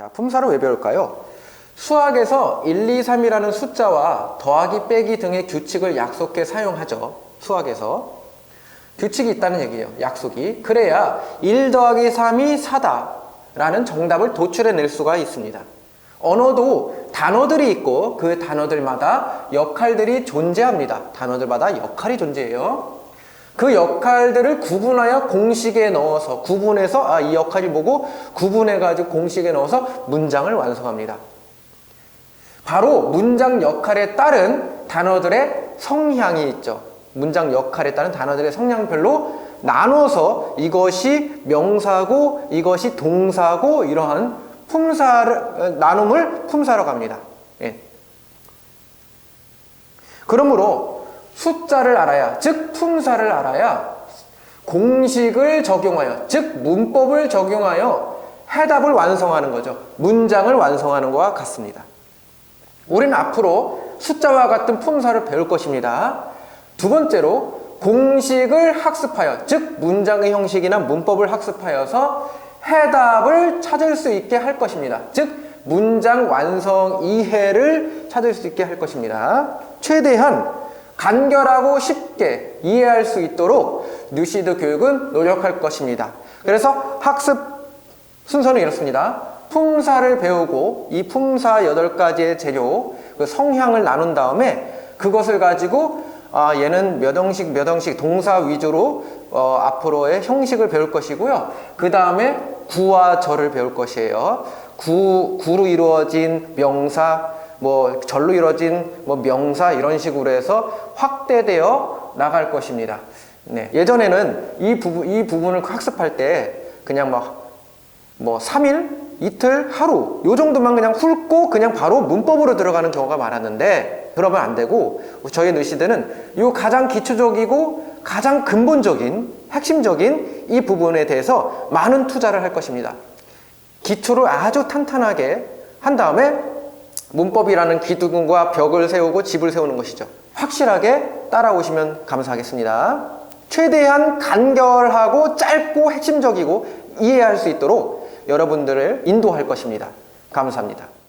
자, 품사를 왜 배울까요? 수학에서 1, 2, 3이라는 숫자와 더하기, 빼기 등의 규칙을 약속해 사용하죠. 수학에서. 규칙이 있다는 얘기예요. 약속이. 그래야 1 더하기 3이 4다. 라는 정답을 도출해낼 수가 있습니다. 언어도 단어들이 있고 그 단어들마다 역할들이 존재합니다. 단어들마다 역할이 존재해요. 그 역할들을 구분하여 공식에 넣어서 구분해서 아 이 역할이 뭐고 구분해 가지고 공식에 넣어서 문장을 완성합니다. 바로 문장 역할에 따른 단어들의 성향이 있죠. 문장 역할에 따른 단어들의 성향별로 나눠서 이것이 명사고 이것이 동사고 이러한 품사를 어, 나눔을 품사라고 합니다. 예. 그러므로 숫자를 알아야 즉 품사를 알아야 공식을 적용하여 즉 문법을 적용하여 해답을 완성하는 거죠. 문장을 완성하는 것과 같습니다. 우리는 앞으로 숫자와 같은 품사를 배울 것입니다. 두 번째로 공식을 학습하여 즉 문장의 형식이나 문법을 학습하여서 해답을 찾을 수 있게 할 것입니다. 즉 문장 완성 이해를 찾을 수 있게 할 것입니다. 최대한 간결하고 쉽게 이해할 수 있도록 뉴시드 교육은 노력할 것입니다. 그래서 학습 순서는 이렇습니다. 품사를 배우고 이 품사 8가지의 재료, 그 성향을 나눈 다음에 그것을 가지고 아, 얘는 몇 형식, 몇 형식, 동사 위주로 어, 앞으로의 형식을 배울 것이고요. 그 다음에 구와 절을 배울 것이에요. 구, 구로 이루어진 명사, 뭐 절로 이루어진 뭐 명사 이런 식으로 해서 확대되어 나갈 것입니다. 네. 예전에는 이 부분, 이 부분을 학습할 때 그냥 막 뭐 3일, 이틀, 하루 요 정도만 그냥 훑고 그냥 바로 문법으로 들어가는 경우가 많았는데 그러면 안 되고 저희 느시드는 요 가장 기초적이고 가장 근본적인 핵심적인 이 부분에 대해서 많은 투자를 할 것입니다. 기초를 아주 탄탄하게 한 다음에 문법이라는 기둥과 벽을 세우고 집을 세우는 것이죠. 확실하게 따라오시면 감사하겠습니다. 최대한 간결하고 짧고 핵심적이고 이해할 수 있도록 여러분들을 인도할 것입니다. 감사합니다.